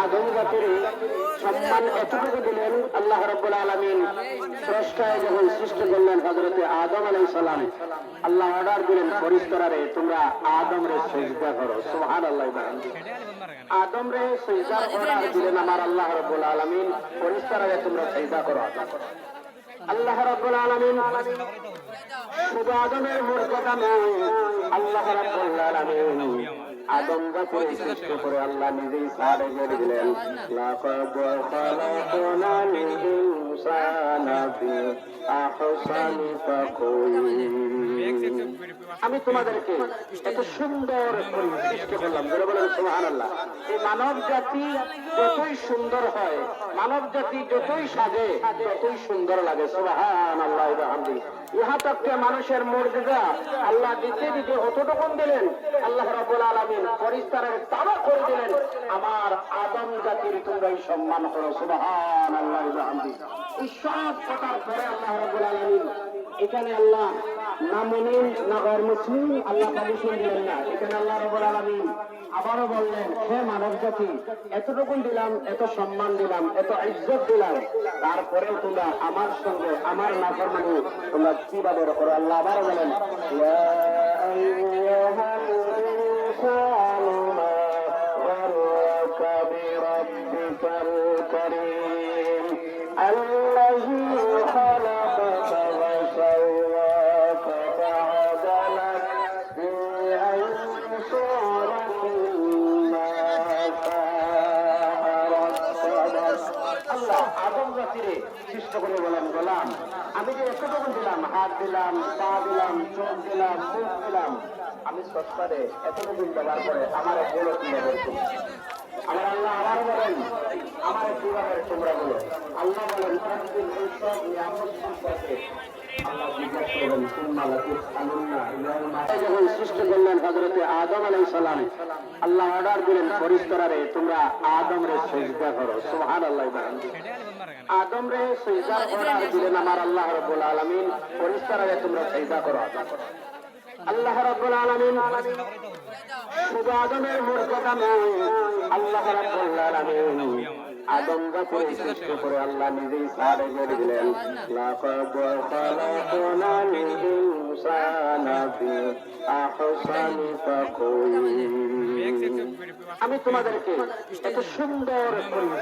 আদম জাতির সম্মান এতটুকু দিলেন আল্লাহ রব্বুল আলমিন, স্রষ্টায় যখন সৃষ্টি করলেন হজরতে আদম আলাই সালাম, আল্লাহ অর্ডার দিলেন পরিস্তরারে তোমরা আদম রে সজদা করো। সুহান আল্লাহ আদম রে সজদার অর্ডার দিলেন আমার আল্লাহ রব্বুল আলমিন পরিস্তরারে তোমরা সজদা করো। আল্লাহ রব্বুল আলমিন, শুধু আদমের মর্যাদা নয়, আল্লাহ রাব্বুল আলামিন আদম জাতির সৃষ্টি করে আল্লাহ নিজেই সাড়ে দিলেন আমি তোমাদেরকে এত সুন্দর সৃষ্টি করলাম সুবহানাল্লাহ। এই মানব জাতি যতই সুন্দর হয় মানব জাতি যতই সাজে, ততই সুন্দর লাগে। বিহামদিহি। ইহা তককে মানুষের মর্যাদা। আল্লাহ দিতে দিতে অতটুকুন দিলেন। আল্লাহ রাব্বুল আলামিন পরিস্কারের তাবা করে দিলেন। আমার আদম জাতির তোমরাই সম্মান করো। ওয়া বিহামদিহি। এখানে আল্লাহ না মুমিন, না গैर মুসলিম, আল্লাহ পারমিশন দিলেন না। এখানে আল্লাহ রাব্বুল আলামিন আবারও বললেন, হে মানব জাতি, এতটুকুন দিলাম, এত সম্মান দিলাম, এত ইজ্জত দিলাম। তারপরেও তোমরা আমার সঙ্গে আমার নাফরমানি তোমরা কীভাবে আল্লাহ আবারও বলেন জাতিরে সৃষ্ট করে বলেন গোলাম আমি যে এতটুকু দিলাম, হাত দিলাম, পা দিলাম, চোখ দিলাম, মুখ দিলাম, আমি সস্তারে এতটুকু ব্যবহার করে আমার বড় তুলে বলছি আমার আল্লাহ আবার বলেন আমার কীভাবে তোমরা বলো আল্লাহ বলেন প্রতিদিন এই সব নিয়ামত সম্পর্কে আল্লাহ জিজ্ঞাসা করবেন সুম্মা লাতুসআলুন্না ইয়াউমা যখন সৃষ্টি করলেন হযরতে আদম আলাইহিস সালাম আল্লাহ অর্ডার দিলেন ফেরেশতারে তোমরা আদম রে আলামিন আদম জাতির সৃষ্টি করে আল্লাহ নিজেই সাড়ে গড়ে দিলেন। লাকাদ খালাকনাল ইনসানা ফি আহসানি তাকওয়িম আমি তোমাদেরকে এত সুন্দর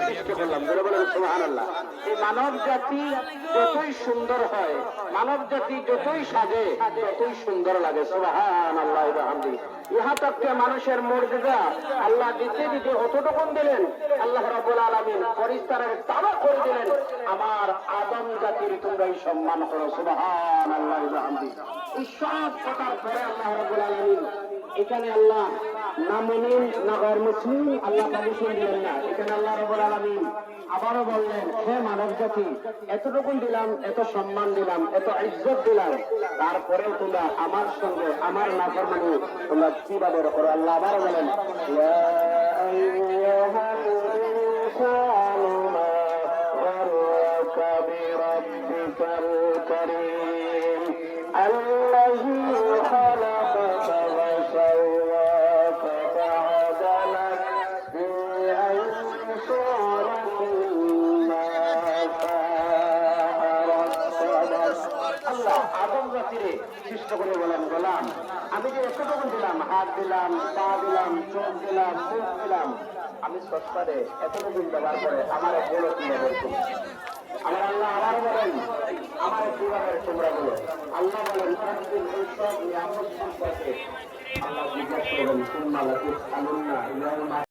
সৃষ্টি করলাম বলে বলেন সুবহানাল্লাহ। এই মানব জাতি যতই সুন্দর হয় মানব জাতি যতই সাজে ততই সুন্দর লাগে। সুবহানাল্লাহ ওয়া বিহামদিহি। ইহা মানুষের মর্যাদা আল্লাহ দিতে দিতে অতটুকুন দিলেন। আল্লাহ রাব্বুল আলামিন পরিস্কারের তাবা করে দিলেন। আমার আদম জাতির তোমরাই সম্মান করো, সুবহানাল্লাহ আল্লাহ এই সব কথার পরে আল্লাহ রাব্বুল আলামিন এখানে আল্লাহ, না মুমিন, না মুসলিম, আল্লাহ দিলেন না। এখানে আল্লাহ রাব্বুল আলামিন আবারও বললেন, হে মানব জাতি এতটুকুন দিলাম, এত সম্মান দিলাম, এত ইজ্জত দিলাম। তারপরেও তোমরা আমার সঙ্গে আমার নাফরমানি তোমরা কীভাবে করো? আল্লাহ আবারও বলেন ইয়া আদম জাতিরে সৃষ্ট করে বলেন, গোলাম। আমি যে এতটুকু দিলাম, হাত দিলাম, পা দিলাম, চোখ দিলাম, মুখ দিলাম, আমি সস্তারে এতটুকু ব্যবহার করে আমার বড় তুলে বলছি আমার আল্লাহ আবার বলেন, আমার কীভাবে তোমরা বলো। আল্লাহ বলেন প্রতিদিন এই সব নিয়ামত সম্পর্কে আল্লাহ জিজ্ঞাসা করবেন ইয়াউমা